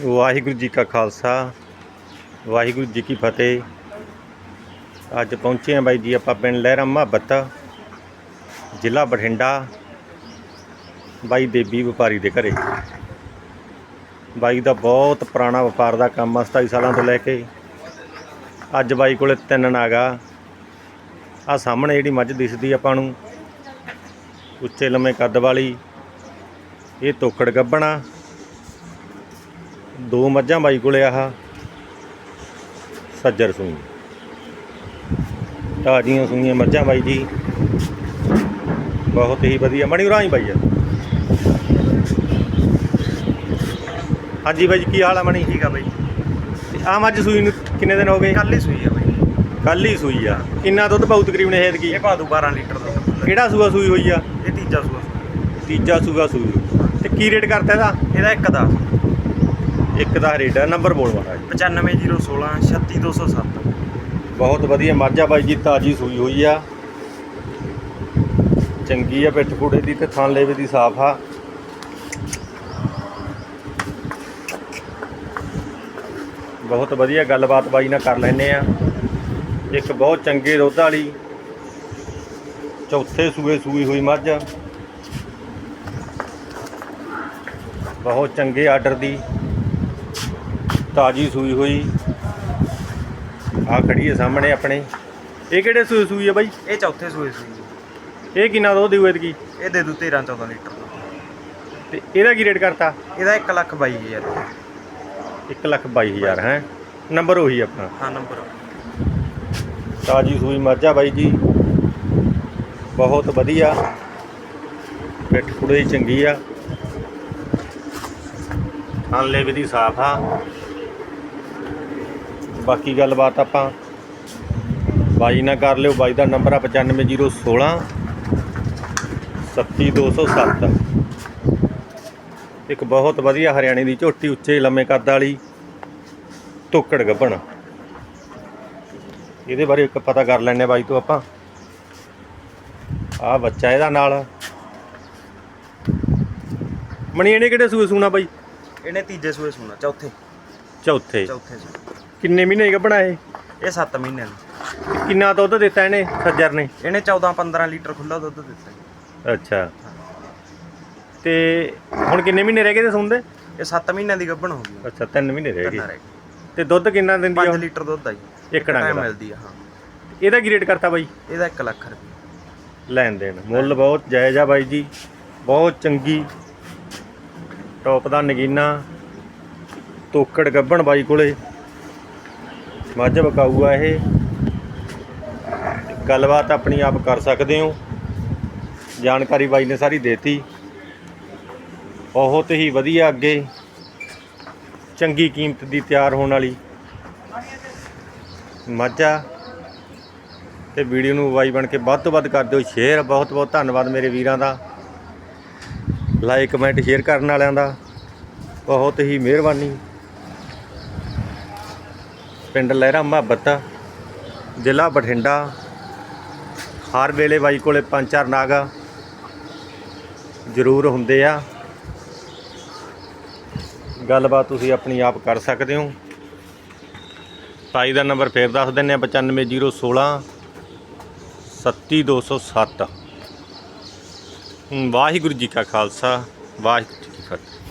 ਵਾਹਿਗੁਰੂ ਜੀ ਕਾ ਖਾਲਸਾ, ਵਾਹਿਗੁਰੂ ਜੀ ਕੀ ਫਤਿਹ। ਅੱਜ ਪਹੁੰਚੇ ਹਾਂ ਬਾਈ ਜੀ ਆਪਾਂ ਪਿੰਡ ਲਹਿਰਾ ਮੁਹੱਬਤ, ਜ਼ਿਲ੍ਹਾ ਬਠਿੰਡਾ, ਬਾਈ ਦੇਬੀ ਵਪਾਰੀ ਦੇ ਘਰੇ। ਬਾਈ ਦਾ ਬਹੁਤ ਪੁਰਾਣਾ ਵਪਾਰ ਦਾ ਕੰਮ ਆ 27 ਸਾਲਾਂ ਤੋਂ ਲੈ ਕੇ। ਅੱਜ ਬਾਈ ਕੋਲੇ ਤਿੰਨ ਨਾਗਾ। ਆ ਸਾਹਮਣੇ ਜਿਹੜੀ ਮੱਝ ਦਿਸਦੀ ਆਪਾਂ ਨੂੰ, ਉੱਚੇ ਲੰਮੇ ਕੱਦ ਵਾਲੀ, ਇਹ ਤੋਕੜ ਗੱਬਣਾ। ਦੋ ਮੱਝਾਂ ਬਾਈ ਕੋਲੇ ਆਹ ਸੱਜਰ ਸੂਈ ਤਾਜ਼ੀਆਂ ਸੂਈਆਂ ਮੱਝਾਂ ਬਾਈ ਜੀ। ਬਹੁਤ ਹੀ ਵਧੀਆ। ਮਣੀ ਉਰਾਂ ਹੀ ਬਾਈ ਆ। ਹਾਂਜੀ ਬਾਈ ਜੀ ਕੀ ਹਾਲ ਆ ਮਣੀ? ਠੀਕ ਆ ਬਾਈ। ਆ ਮੱਝ ਸੂਈ ਨੂੰ ਕਿੰਨੇ ਦਿਨ ਹੋ ਗਏ? ਕੱਲ ਹੀ ਸੂਈ ਆ ਬਾਈ। ਕੱਲ ਹੀ ਸੂਈ ਆ। ਕਿੰਨਾ ਦੁੱਧ ਪਾਉ ਤਕਰੀਬਨ ਇਹ ਕੀ? ਇਹ ਪਾ ਦੂ 12 ਲੀਟਰ ਦਾ ਕਿਹੜਾ ਸੂਆ ਸੂਈ ਹੋਈ ਆ? ਇਹ ਤੀਜਾ ਸੂਆ। ਤੀਜਾ ਸੂਆ ਸੂਈ। ਤੇ ਕੀ ਰੇਟ ਕਰਤਾ ਇਹਦਾ? ਇਹਦਾ ਇੱਕ ਦਾ। ਇੱਕ ਦਾ ਰੇਟ ਆ ਨੰਬਰ ਬੋਲ ਵਾਲਾ ਜੀ। 95016 36207 ਬਹੁਤ ਵਧੀਆ ਮਾਝਾ ਬਾਈ ਜੀ ਤਾਜੀ ਸੂਈ ਹੋਈ ਆ। ਚੰਗੀ ਆ ਪਿੱਠ ਪੁੜੇ ਦੀ ਤੇ ਥਣ ਲੇਵੇ ਦੀ ਸਾਫ਼ ਆ। ਬਹੁਤ ਵਧੀਆ ਗੱਲਬਾਤ ਬਾਈ ਨਾਲ ਕਰ ਲੈਨੇ ਆ। ਇੱਕ ਬਹੁਤ ਚੰਗੇ ਦੁੱਧ ਵਾਲੀ ਚੌਥੇ ਸੂਏ ਸੂਈ ਹੋਈ ਮੱਝ। ਬਹੁਤ ਚੰਗੇ ਆਰਡਰ ਦੀ। ਤਾਜੀ ਸੂਈ ਹੋਈ। ਆ ਖੜੀ ਹੈ ਸਾਹਮਣੇ ਆਪਣੇ। ਇਹ ਕਿਹੜੇ ਸੂਏ ਸੂਈ ਹੈ ਬਾਈ? ਇਹ ਚੌਥੇ ਸੂਏ ਸੂਈ ਇਹ ਕਿੰਨਾ ਦੁੱਧ ਦਿਓ ਇਹਦੀ ਇਹ ਦੇ ਦੂ 13 14 ਲੀਟਰ। ਦਾ ਤੇ ਇਹਦਾ ਕੀ ਰੇਟ ਕਰਤਾ? ਇਹਦਾ 1 ਲੱਖ ਬਾਈ ਹਜ਼ਾਰ। 1 ਲੱਖ 22 ਹਜ਼ਾਰ ਹੈ? ਨੰਬਰ ਉਹੀ ਆਪਣਾ। ਹਾਂ ਨੰਬਰ ਤਾਜੀ ਸੂਈ ਮਾਝਾ ਬਾਈ ਜੀ। ਬਹੁਤ ਵਧੀਆ। ਪਿੱਠ ਪੁੜੇ ਚੰਗੀ ਆ। ਹਾਲੇ ਵੀ ਦੀ ਸਾਫ਼ ਆ। ਬਾਕੀ ਗੱਲਬਾਤ ਆਪਾਂ ਬਾਈ ਨਾਲ ਕਰ ਲਿਓ। ਬਾਈ ਦਾ ਨੰਬਰ ਆ 95016 37207 ਇੱਕ ਬਹੁਤ ਵਧੀਆ ਹਰਿਆਣੇ ਦੀ ਝੋਟੀ ਉੱਚੇ ਲੰਮੇ ਕੱਦ ਵਾਲੀ ਧੋਕੜ ਗੱਭਣ। ਇਹਦੇ ਬਾਰੇ ਇੱਕ ਪਤਾ ਕਰ ਲੈਣੇ ਬਾਈ ਤੋਂ ਆਪਾਂ। ਆ ਬੱਚਾ ਇਹਦਾ ਨਾਲ। ਮਣੀ ਇਹਨੇ ਕਿਹੜੇ ਸੂਏ ਸੂਣਾ ਬਾਈ? ਇਹਨੇ ਤੀਜੇ ਸੂਏ ਸੂਣਾ ਚੌਥੇ। ਚੌਥੇ। ਚੌਥੇ ਸੂਏ। ਕਿੰਨੇ ਮਹੀਨੇ ਗੱਭਣਾ ਇਹ ਇਹ 7 ਮਹੀਨੇ ਦੀ ਕਿੰਨਾ ਦੁੱਧ ਦਿੱਤਾ ਇਹਨੇ ਸੱਜਰ ਨੇ? ਇਹਨੇ 14 15 ਲੀਟਰ ਖੁੱਲਾ ਦੁੱਧ ਦਿੱਤਾ ਜੀ। ਅੱਛਾ। ਤੇ ਹੁਣ ਕਿੰਨੇ ਮਹੀਨੇ ਰਹਿ ਗਏ ਤੇ ਸੁਣਦੇ ਇਹ 7 ਮਹੀਨਿਆਂ ਦੀ ਗੱਭਣ ਹੋ ਗਈ। ਅੱਛਾ 3 ਮਹੀਨੇ ਰਹਿ ਕੰਨਾ ਗਏ ਰਹਿ ਗਈ ਤੇ ਦੁੱਧ ਕਿੰਨਾ ਦਿੰਦੀ ਆ 5 ਹੁਣ? ਲੀਟਰ ਦੁੱਧ ਆ ਜੀ। ਇੱਕ ਡੰਗ ਟਾਈਮ ਦਾ। ਮਿਲਦੀ ਆ ਹਾਂ। ਇਹਦਾ ਕੀ ਰੇਟ ਕਰਤਾ ਬਾਈ? ਇਹਦਾ 1 ਲੱਖ ਰੁਪਏ। ਲੈਣ ਦੇਣ। ਮੁੱਲ ਬਹੁਤ ਜਾਇਜ਼ ਆ ਬਾਈ ਜੀ। ਬਹੁਤ ਚੰਗੀ। ਟੌਪ ਦਾ ਨਗੀਨਾ। ਤੋਕੜ ਗੱਬਣ ਬਾਈ ਕੋਲੇ। ਮੱਝ ਬਕਾਊ ਆ ਇਹ। ਗੱਲਬਾਤ ਆਪਣੀ ਆਪ ਕਰ ਸਕਦੇ ਹੋ। ਜਾਣਕਾਰੀ ਬਾਈ ਨੇ ਸਾਰੀ ਦੇਤੀ। ਬਹੁਤ ਹੀ ਵਧੀਆ ਅੱਗੇ। ਚੰਗੀ ਕੀਮਤ ਦੀ ਤਿਆਰ ਹੋਣ ਵਾਲੀ। ਮੱਝਾ। ਤੇ ਵੀਡੀਓ ਨੂੰ ਵਾਈ ਬਣ ਕੇ ਵੱਧ ਤੋਂ ਵੱਧ ਕਰ ਦਿਓ। ਸ਼ੇਅਰ ਬਹੁਤ ਬਹੁਤ ਧੰਨਵਾਦ ਮੇਰੇ ਵੀਰਾਂ ਦਾ। ਲਾਈਕ, ਕਮੈਂਟ, ਸ਼ੇਅਰ ਕਰਨ ਵਾਲਿਆਂ ਦਾ। ਬਹੁਤ ਹੀ ਮਿਹਰਬਾਨੀ। ਪਿੰਡ ਲਹਿਰਾ ਮੁਹੱਬਤ ਜ਼ਿਲ੍ਹਾ ਬਠਿੰਡਾ। ਹਰ ਵੇਲੇ ਬਾਈ ਕੋਲੇ ਪੰਜ ਚਾਰ ਨਾਗ ਜ਼ਰੂਰ ਹੁੰਦੇ ਆ। ਗੱਲਬਾਤ ਤੁਸੀਂ ਆਪਣੀ ਆਪ ਕਰ ਸਕਦੇ ਹੋ। ਤਾਈ ਦਾ ਨੰਬਰ ਫੇਰ ਦੱਸ ਦਿੰਨੇ ਆ 95016 37207 ਵਾਹਿਗੁਰੂ ਜੀ ਕਾ ਖਾਲਸਾ, ਵਾਹਿਗੁਰੂ ਜੀ ਕੀ ਫਤਿਹ।